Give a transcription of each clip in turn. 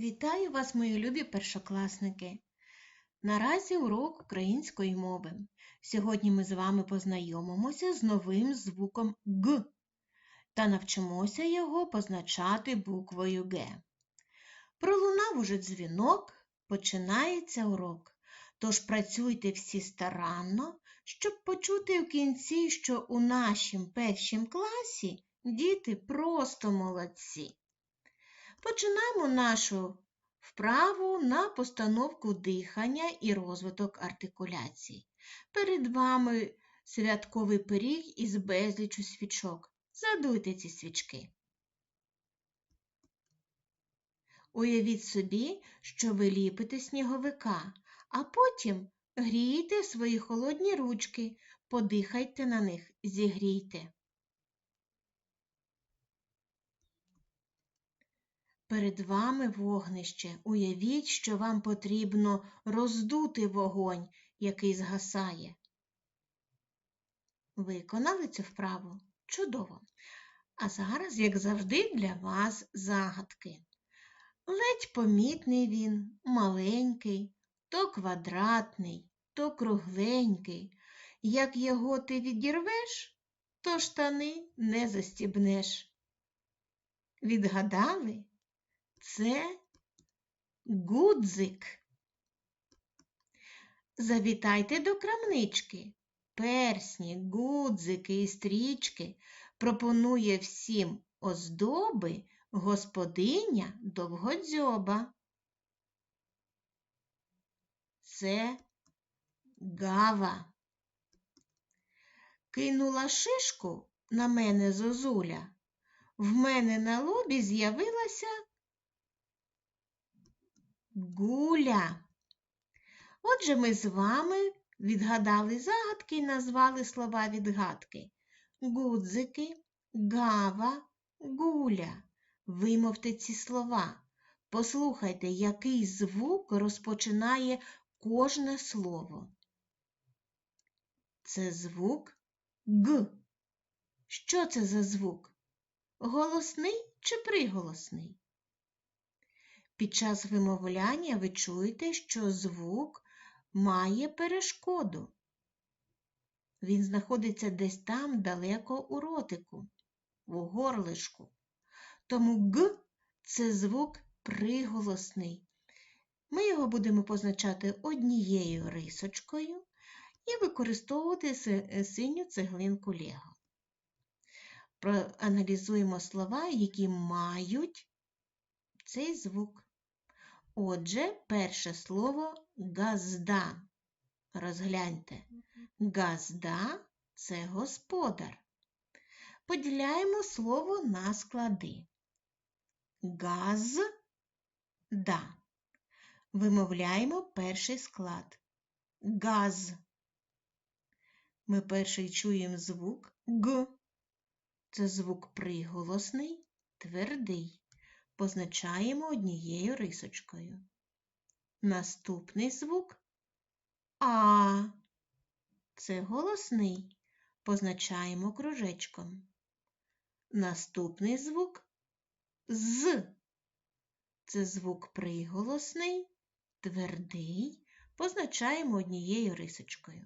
Вітаю вас, мої любі першокласники! Наразі урок української мови. Сьогодні ми з вами познайомимося з новим звуком Г та навчимося його позначати буквою Г. Пролунав уже дзвінок, починається урок. Тож працюйте всі старанно, щоб почути в кінці, що у нашім першім класі діти просто молодці. Починаємо нашу вправу на постановку дихання і розвиток артикуляції. Перед вами святковий пиріг із безлічу свічок. Задуйте ці свічки. Уявіть собі, що ви ліпите сніговика, а потім грійте свої холодні ручки, подихайте на них, зігрійте. Перед вами вогнище. Уявіть, що вам потрібно роздути вогонь, який згасає. Виконали цю вправу? Чудово! А зараз, як завжди, для вас загадки. Ледь помітний він, маленький, то квадратний, то кругленький. Як його ти відірвеш, то штани не застібнеш. Відгадали? Це гудзик. Завітайте до крамнички. Персні, гудзики і стрічки пропонує всім оздоби господиня довгодзьоба. Це гава. Кинула шишку на мене зозуля. В мене на лобі з'явилася гуля. Отже, ми з вами відгадали загадки і назвали слова відгадки. Гудзики, гава, гуля. Вимовте ці слова. Послухайте, який звук розпочинає кожне слово. Це звук Г. Що це за звук? Голосний чи приголосний? Під час вимовляння ви чуєте, що звук має перешкоду. Він знаходиться десь там далеко у ротику, у горлишку. Тому Г це звук приголосний. Ми його будемо позначати однією рисочкою і використовувати синю цеглинку Лего. Проаналізуємо слова, які мають цей звук. Отже, перше слово газда. Розгляньте. Газда це господар. Поділяємо слово на склади. Газда. Вимовляємо перший склад. Газ. Ми перший чуємо звук Г. Це звук приголосний, твердий позначаємо однією рисочкою. Наступний звук А. Це голосний, позначаємо кружечком. Наступний звук З. Це звук приголосний, твердий, позначаємо однією рисочкою.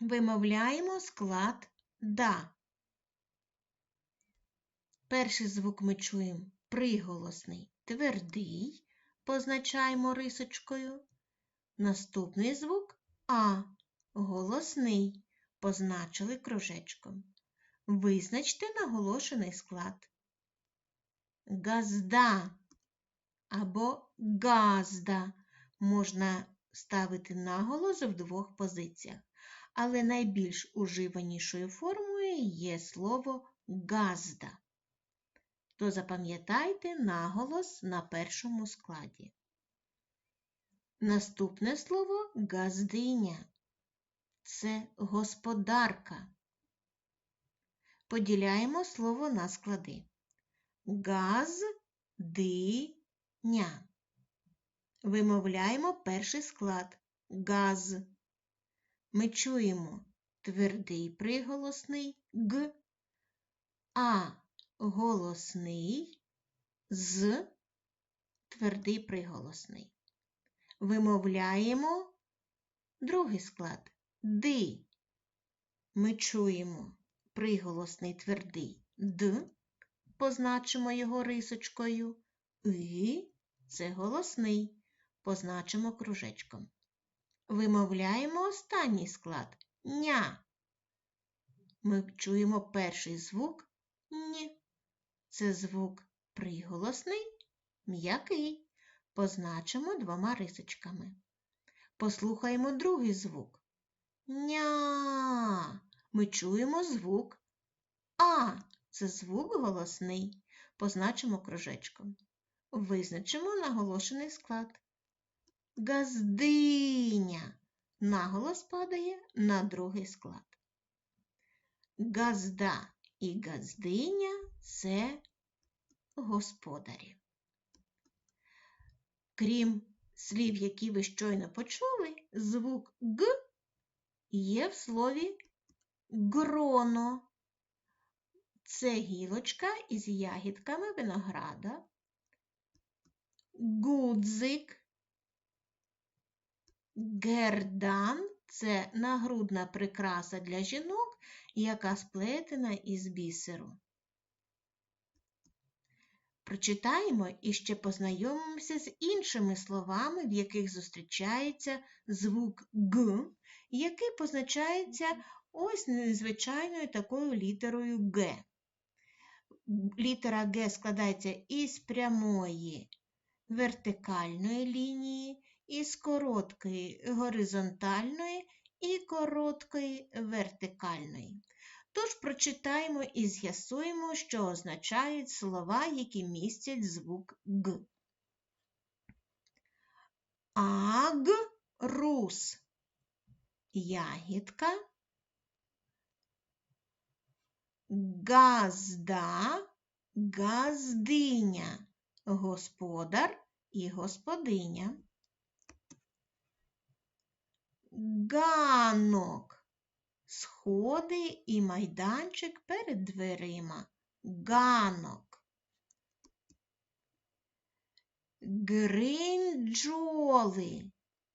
Вимовляємо склад Да. Перший звук ми чуємо приголосний твердий, позначаємо рисочкою. Наступний звук А голосний, позначили кружечком. Визначте наголошений склад. Газда або газда можна ставити наголос в двох позиціях, але найбільш уживанішою формою є слово газда то запам'ятайте наголос на першому складі. Наступне слово газдиня. Це господарка. Поділяємо слово на склади. Газ-ди-ня. Вимовляємо перший склад газ. Ми чуємо твердий приголосний г, а голосний з твердий приголосний. Вимовляємо другий склад ди. Ми чуємо приголосний твердий д, позначимо його рисочкою. І це голосний, позначимо кружечком. Вимовляємо останній склад ня. Ми чуємо перший звук ні. Це звук приголосний, м'який. Позначимо двома рисочками. Послухаємо другий звук. Ня. Ми чуємо звук А. Це звук голосний. Позначимо кружечком. Визначимо наголошений склад. Газдиня. Наголос падає на другий склад. Газда і газдиня це господарі. Крім слів, які ви щойно почули, звук Г є в слові гроно. Це гілочка із ягідками винограда, гудзик, гердан це нагрудна прикраса для жінок, яка сплетена із бісеру. Прочитаємо і ще познайомимося з іншими словами, в яких зустрічається звук Г, який позначається ось незвичайною такою літерою Г. Літера Г складається із прямої вертикальної лінії, із короткої горизонтальної і короткої вертикальної. Тож прочитаємо і з'ясуємо, що означають слова, які містять звук Г. Аг рус ягідка, газда, газдиня, господар і господиня. Ганок сходи і майданчик перед дверима. Ганок. Гринджоли.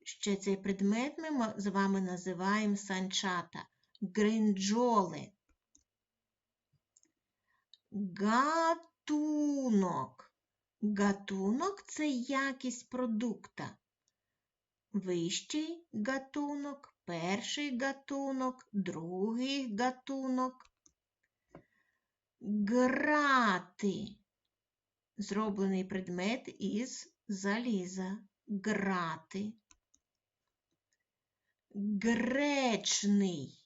Ще цей предмет ми з вами називаємо санчата. Гринджоли. Гатунок. Гатунок це якість продукта. Вищий гатунок, перший гатунок, другий гатунок. Грати. Зроблений предмет із заліза. Грати. Гречний.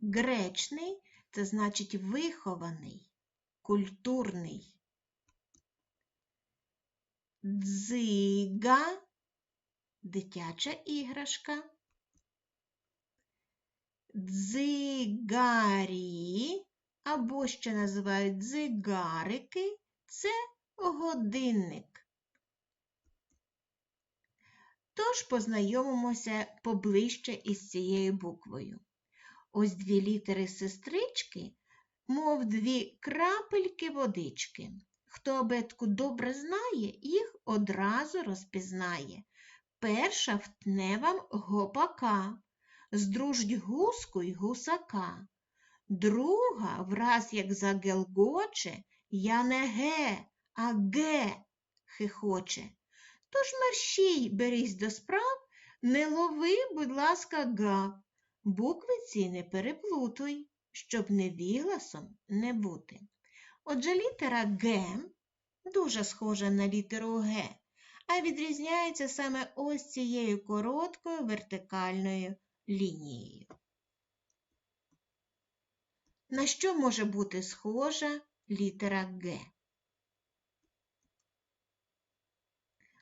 Гречний це значить вихований, культурний. Дзига дитяча іграшка. Дзигарі, або ще називають дзигарики, це годинник. Тож познайомимося поближче із цією буквою. Ось дві літери сестрички, мов дві крапельки водички. Хто абетку добре знає, їх одразу розпізнає. Перша втне вам гопака, здружить гуску й гусака. Друга, враз як загелгоче, я не ге, а ге хихоче. Тож мерщій берись до справ, не лови, будь ласка, га, букви ці не переплутуй, щоб невігласом не бути. Отже, літера Г дуже схожа на літеру Г, а відрізняється саме ось цією короткою вертикальною лінією. На що може бути схожа літера Г?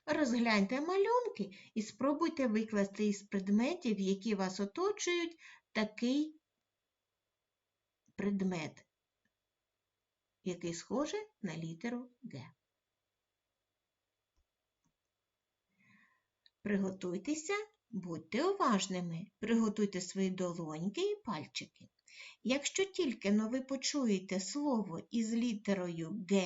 Розгляньте малюнки і спробуйте викласти із предметів, які вас оточують, такий предмет, який схожий на літеру Г. Приготуйтеся, будьте уважними, приготуйте свої долоньки і пальчики. Якщо тільки ви почуєте слово із літерою Г,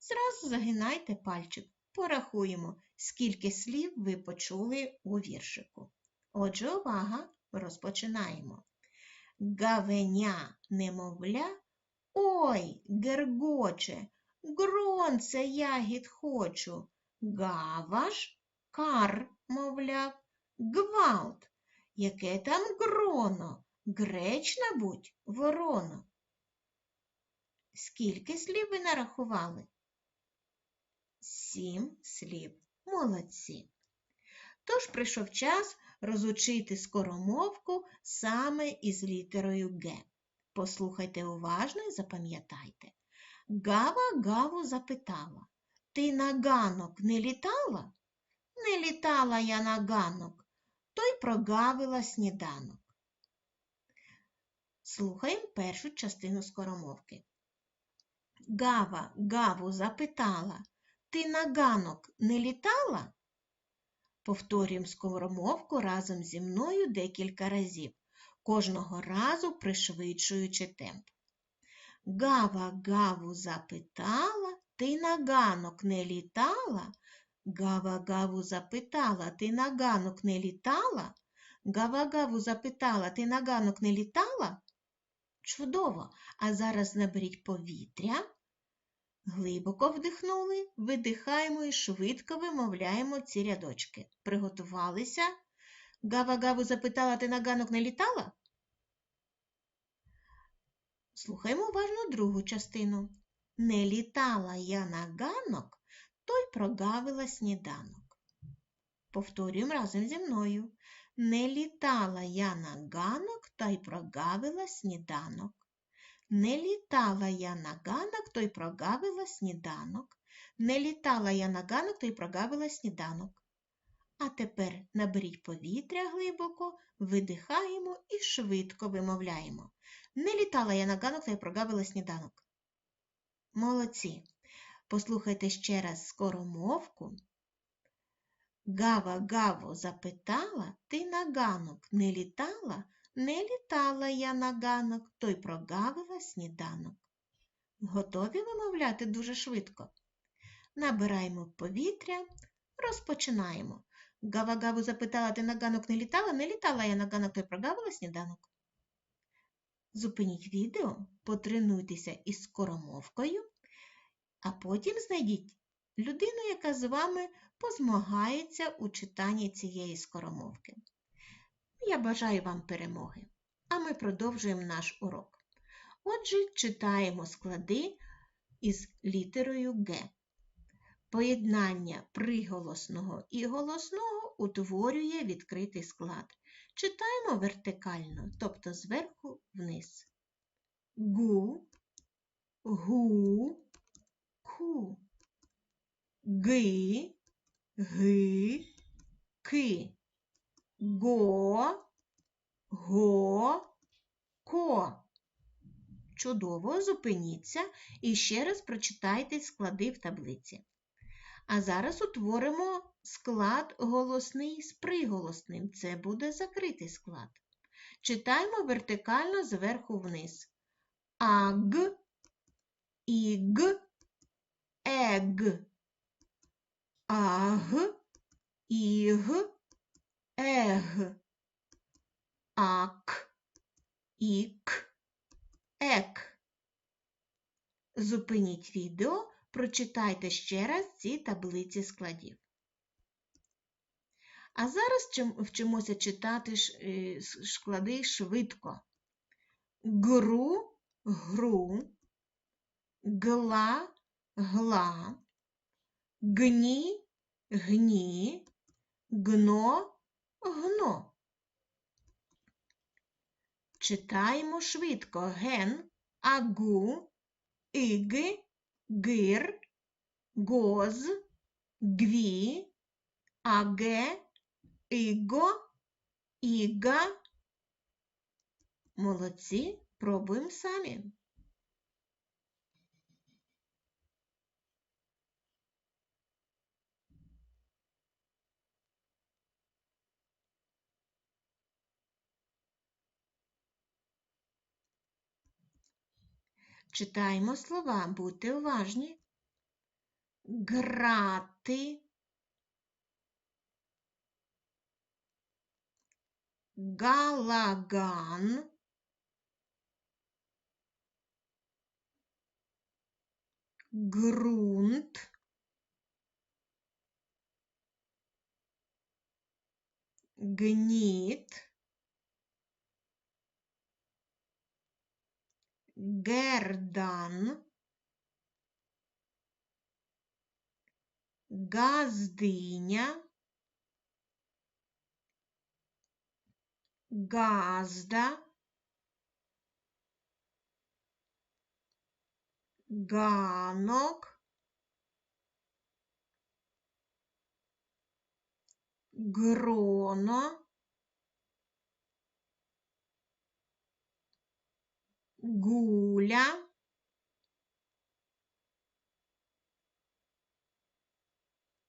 зразу загинайте пальчик, порахуємо, скільки слів ви почули у віршику. Отже, увага, розпочинаємо. Гавеня немовля, ой, гергоче, гронце ягід хочу. Гаваш, кар, мовляв, гвалт. Яке там гроно? Гречна будь, вороно. Скільки слів ви нарахували? Сім слів. Молодці. Тож прийшов час розучити скоромовку саме із літерою Г. Послухайте уважно і запам'ятайте. Гава Гаву запитала Ти на ганок не літала? Не літала я на ганок, то й прогавила сніданок. Слухаємо першу частину скоромовки. Гава Гаву запитала Ти на ганок не літала? Повторюємо скоромовку разом зі мною декілька разів, кожного разу пришвидшуючи темп. Гава Гаву запитала, ти на ганок не літала? Гава Гаву запитала, ти на ганок не літала? Гава Гаву запитала, ти на ганок не літала? Чудово! А зараз наберіть повітря. Глибоко вдихнули, видихаємо і швидко вимовляємо ці рядочки. Приготувалися? Гава-гаву запитала, ти на ганок не літала? Слухаємо уважно другу частину. Не літала я на ганок, то й прогавила сніданок. Повторюємо разом зі мною. Не літала я на ганок, та й прогавила сніданок. Не літала я на ганок, то й прогавила сніданок. Не літала я на ганок, то й прогавила сніданок. А тепер наберіть повітря глибоко, видихаємо і швидко вимовляємо. Не літала я на ганок, то й прогавила сніданок. Молодці. Послухайте ще раз скоромовку. Гава Гаво запитала, ти на ганок не літала? Не літала я на ганок, то й прогавила сніданок. Готові вимовляти дуже швидко. Набираємо повітря, розпочинаємо. Гава-гаву запитала, ти на ганок не літала? Не літала я на ганок, то й прогавила сніданок. Зупиніть відео, потренуйтеся із скоромовкою, а потім знайдіть людину, яка з вами позмагається у читанні цієї скоромовки. Я бажаю вам перемоги, а ми продовжуємо наш урок. Отже, читаємо склади із літерою Г. Поєднання приголосного і голосного утворює відкритий склад. Читаємо вертикально, тобто зверху вниз. Гу, гу, ку, ги, ги, ки го, го, ко. Чудово, зупиніться і ще раз прочитайте склади в таблиці. А зараз утворимо склад голосний з приголосним. Це буде закритий склад. Читаємо вертикально зверху вниз. Аг, іг, ег, аг, іг, ег, ак, ік, ек. Зупиніть відео, прочитайте ще раз ці таблиці складів. А зараз вчимося читати е, склади швидко. Гру, гру, гла, гла, гні, гні, гно, гно. Читаємо швидко ген, агу, іги, гир, гоз, гві, аге, іго, іга. Молодці, пробуємо самі. Читаємо слова, будьте уважні. грати, галаган, ґрунт, гніт, гердан, газдиня, газда, ганок, гроно, гуля,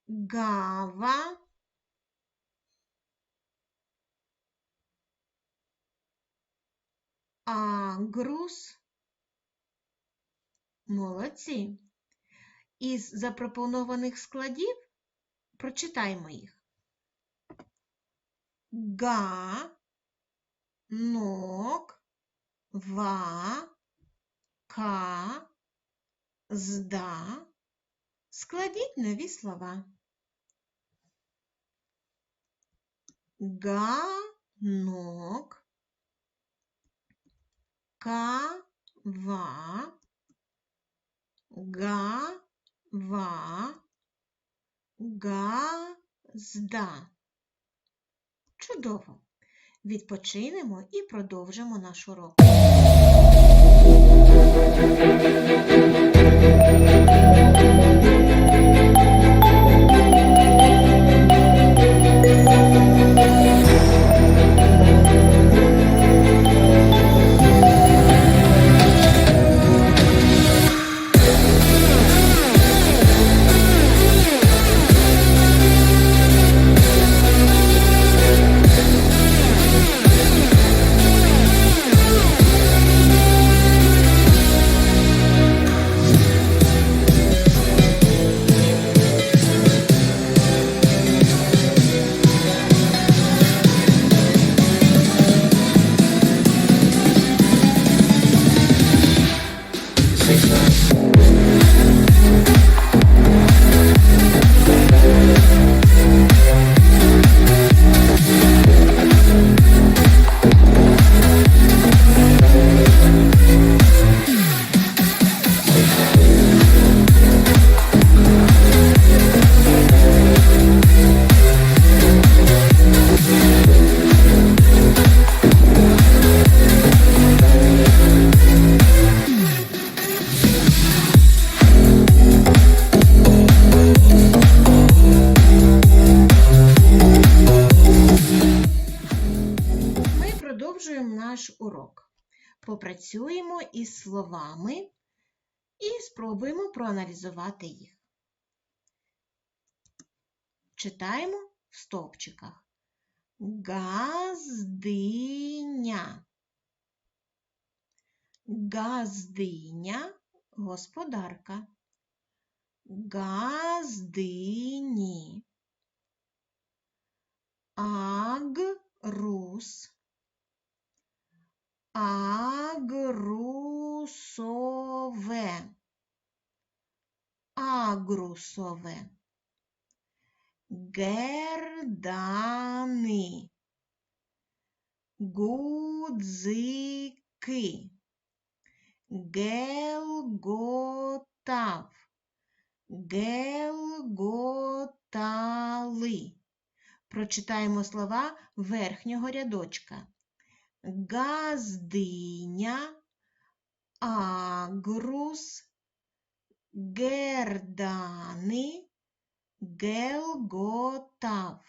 гава, агрус. Молодці. Із запропонованих складів прочитаймо їх. Га, нок, ва, ка, зда. Складіть нові слова. Ганок, кава, гава, газда. Чудово! Відпочинемо і продовжимо наш урок. Проаналізувати їх. Читаємо в стовпчиках. Газдиня. Газдиня господарка. Газдині. Агрус. Агрусове. Агрусове. Гердани. Гудзики. Гелготав. Гелготали. Прочитаємо слова верхнього рядочка. Газдиня, агрус, гердани, гелготав.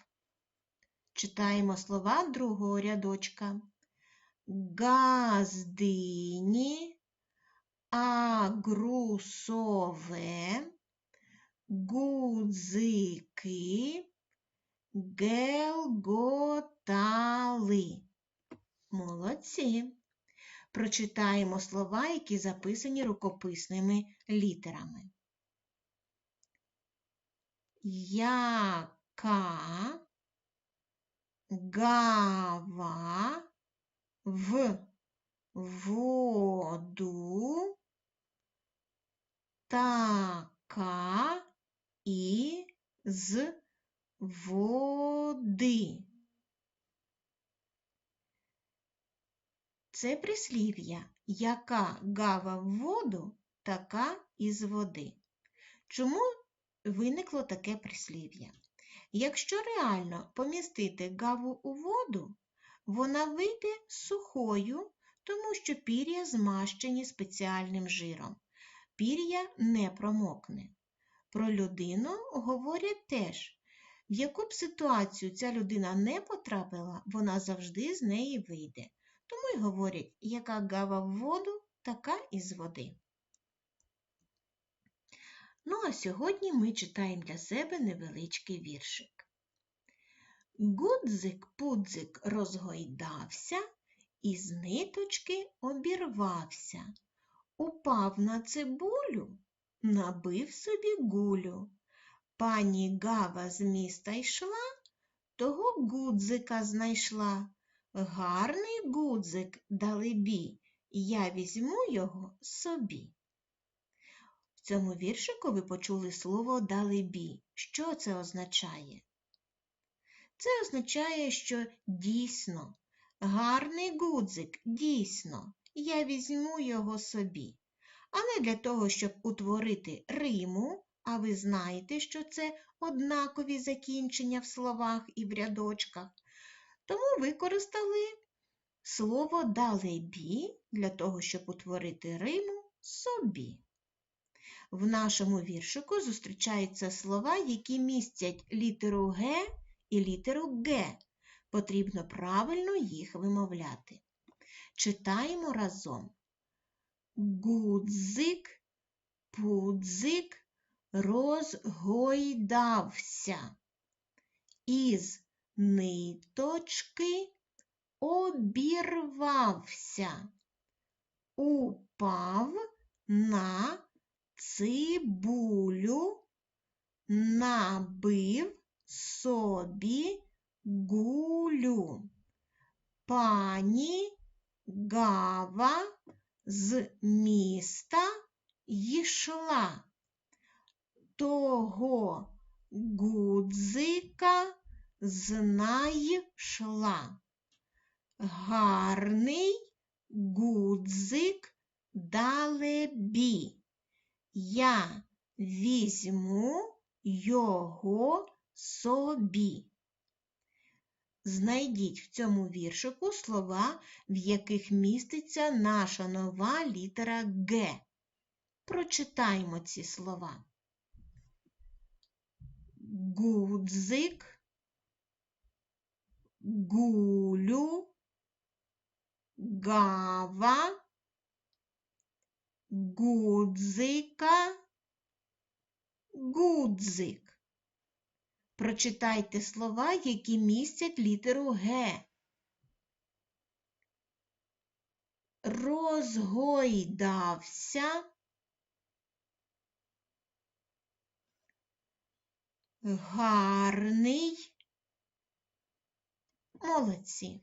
Читаємо слова другого рядочка. Газдині, агрусове, гудзики, гелготали. Молодці. Прочитаємо слова, які записані рукописними літерами. яка гава в воду така і з води. Це прислів'я, яка гава в воду, така із води. Чому виникло таке прислів'я? Якщо реально помістити гаву у воду, вона вийде сухою, тому що пір'я змащені спеціальним жиром. Пір'я не промокне. Про людину говорять теж, в яку б ситуацію ця людина не потрапила, вона завжди з неї вийде. Тому й говорять, яка гава в воду, така і з води. Ну, а сьогодні ми читаємо для себе невеличкий віршик. Гудзик-пудзик розгойдався, і з ниточки обірвався. Упав на цибулю, набив собі гулю. Пані Гава з міста йшла, того гудзика знайшла. Гарний гудзик далебі, я візьму його собі. Цьому віршику ви почули слово далебі. Що це означає? Це означає, що дійсно, гарний гудзик, дійсно, я візьму його собі. Але для того, щоб утворити риму, а ви знаєте, що це однакові закінчення в словах і в рядочках, тому використали слово далебі для того, щоб утворити риму собі. В нашому віршику зустрічаються слова, які містять літеру Г і літеру Г. Потрібно правильно їх вимовляти. Читаємо разом. Гудзик, пудзик розгойдався. Із ниточки обірвався, упав на цибулю, набив собі гулю. Пані Гава з міста йшла. Того гудзика знайшла. Гарний гудзик далебі. Я візьму його собі. Знайдіть в цьому віршику слова, в яких міститься наша нова літера Г. Прочитаймо ці слова. Гудзик, гулю, гава, гудзика, гудзик. Прочитайте слова, які містять літеру Г. Розгойдався. Гарний. Молодці.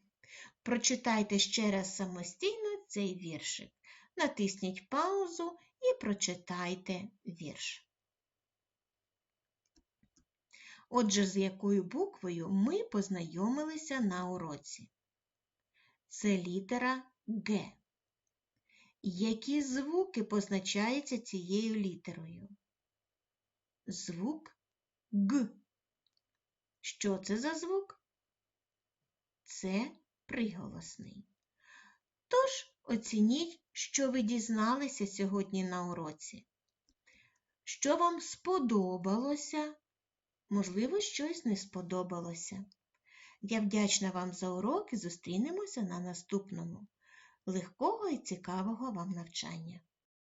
Прочитайте ще раз самостійно цей віршик. Натисніть паузу і прочитайте вірш. Отже, з якою буквою ми познайомилися на уроці? Це літера Г. Які звуки позначаються цією літерою? Звук Г. Що це за звук? Це приголосний. Тож оцініть, що ви дізналися сьогодні на уроці. Що вам сподобалося? Можливо, щось не сподобалося. Я вдячна вам за урок і зустрінемося на наступному. Легкого і цікавого вам навчання!